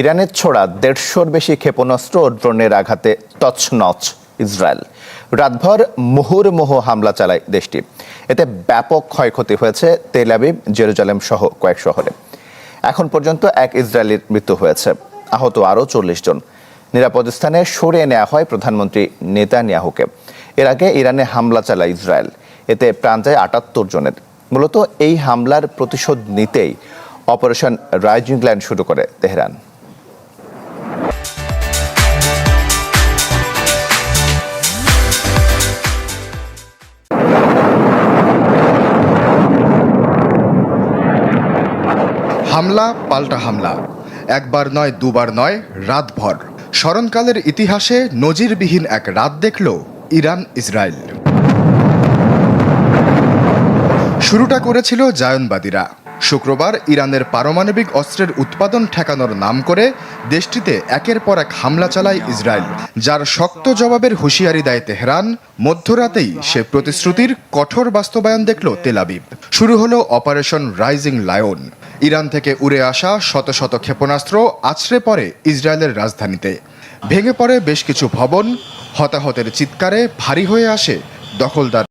ইরানের ছোড়া দেড়শোর বেশি ক্ষেপণাস্ত্র ও ড্রোনের আঘাতে তছনছ ইসরায়েল। রাতভর মুহুর্মুহু হামলা চালায় দেশটি। এতে ব্যাপক ক্ষয়ক্ষতি হয়েছে তেল জেরুজালেম সহ কয়েক শহরে। এখন পর্যন্ত এক ইসরায়েলির মৃত্যু হয়েছে। আহত আরও চল্লিশ জন। নিরাপদ স্থানে সরিয়ে নেওয়া হয় প্রধানমন্ত্রী নেতানিয়াহুকে। এর আগে ইরানে হামলা চালায় ইসরায়েল। এতে প্রাণ যায় আটাত্তর জনের। মূলত এই হামলার প্রতিশোধ নিতেই অপারেশন রাইজিং ল্যান্ড শুরু করে তেহরান। হামলা, পাল্টা হামলা। একবার নয়, দুবার নয়, রাতভর। স্মরণকালের ইতিহাসে নজিরবিহীন এক রাত দেখল ইরান, ইসরায়েল। শুরুটা করেছিল জায়নবাদীরা। শুক্রবার ইরানের পারমাণবিক অস্ত্রের উৎপাদন ঠেকানোর নাম করে দেশটিতে একের পর এক হামলা চালায় ইসরায়েল, যার শক্ত জবাবের হুঁশিয়ারি দেয় তেহরান। মধ্যরাতেই সে প্রতিশ্রুতির কঠোর বাস্তবায়ন দেখল তেলাবিব শুরু হলো অপারেশন রাইজিং লায়ন। ইরান থেকে উড়ে আসা শত শত ক্ষেপণাস্ত্র আছড়ে পড়ে ইসরায়েলের রাজধানীতে। ভেঙে পড়ে বেশ কিছু ভবন, হতাহতের চিৎকারে ভারী হয়ে আসে দখলদার